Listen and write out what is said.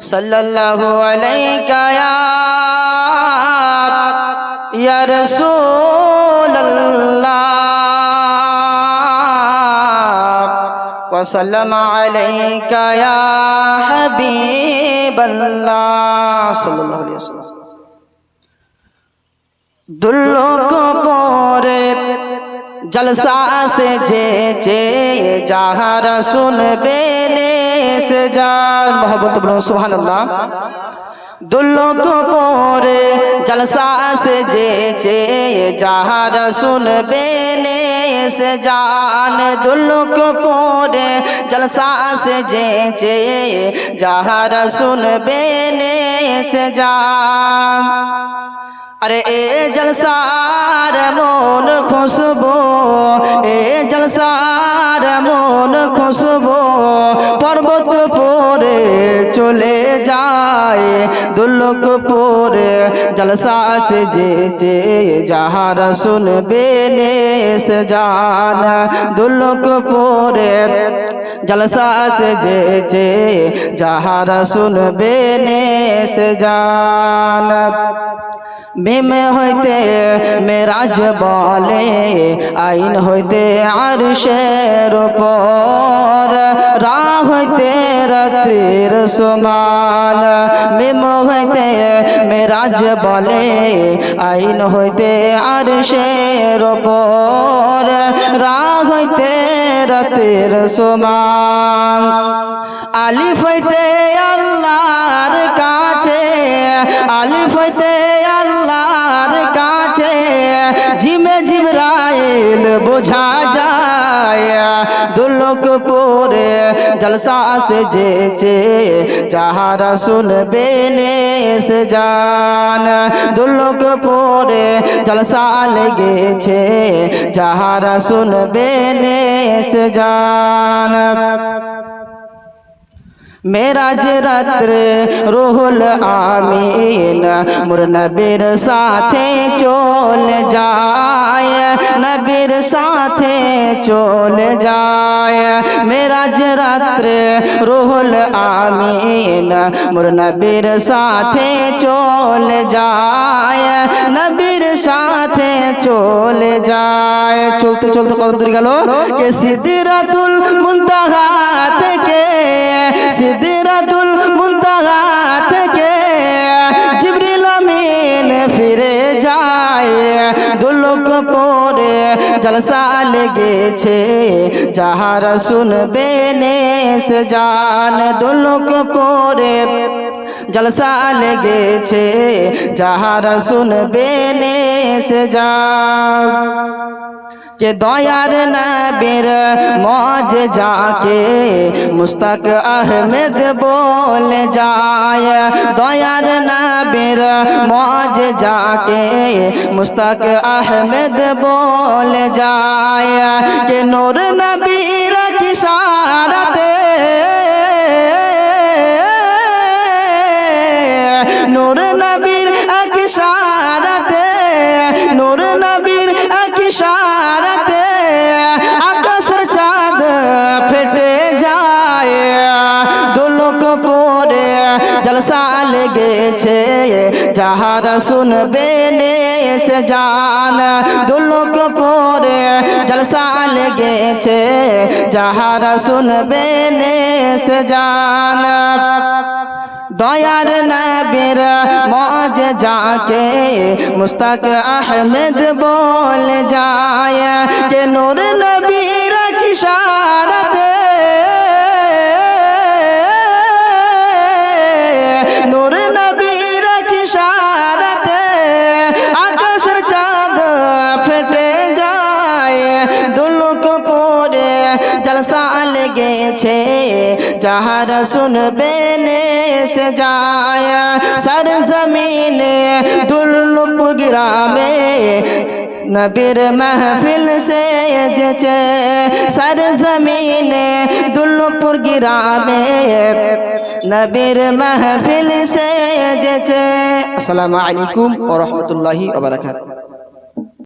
সাল্লাল্লাহু আলাইকা ইয়া রাসূলুল্লাহ ওয়া সাল্লাম আলাইকা ইয়া হাবিবাল্লাহ সাল্লাল্লাহু আলাইহি ওয়াসাল্লাম দুল্লক পরে জলসা সে যে যে যাহারা শুনবে সে যার। মহব্বত বলুন সুবহানাল্লাহ। দুলক পরে জলসা সে যে যে যাহারা শুনবে সে জান দুলক পরে জলসা সে যে যে যাহারা শুনবে সে জান আরে এ জলসার মন খুশবো, এ জলসার মন খুশবো। পর্বত পরে চলে যায় দুলোক পরে জলসা সে যে যাহারা শুনবে সে জান। দুলোক পরে জলসা সে যে যাহারা শুনবে সে জান। ভীম হইতে মেরাজ বলে, আইন হইতে আর শের পর রা হইতে রাত্রির সমান। ভীম হইতে মেরাজ বলে, আইন হইতে আর শের পর রা হইতে রাত্রির সমান। আলিফ হইতে আল্লাহর কাছে, আলিফ হইতে বোঝা যায়, দুলোক পরে জলসা সে যেছে যাহারা শুনবে সে জান। দুলোক পরে জলসা লেগেছে, যাহারা শুনবে সে জান। মেরাজ রাত্রে রুহুল আমিন মোর নবীর সাথে চলে ساتھ چول جائے۔ میرا جراتر روحل آمین مر نبیر ساتھ چول جائے۔ نبیر ساتھ چول جائے۔ چلتے چلتے کون دوری گلو کہ صدرت المنتغات کے صدرت المنتغات کے۔ جبریل امین پھرے جائے۔ دلوں کو পরে জলসা লেগেছে যাহারা শুনবে নে সে জান দুলোক পরে জলসা লেগেছে যাহারা শুনবে নে کہ دویار نبیر موج جا کے مستق احمد بول جائے۔ دویار نبیر موج جا کے مستق احمد بول جائے۔ کہ نور نبیر کی سارت تمہارا سن بیلے سے جان دلک پورے جلسہ لگے چھے جہارا سن بیلے سے جان دویار نبیر موج جا کے مستق احمد بول جائے کہ نور نبیر کشار مٹ جائے دلک پورے جلسہ لگے چھے جہر سن بینے سے جایا سر زمین دلک گرا میں نبیر محفل سے جچے سر زمین دلپور گرا میں نبیر محفل سے جچے السلام علیکم ورحمت اللہ وبرکاتہ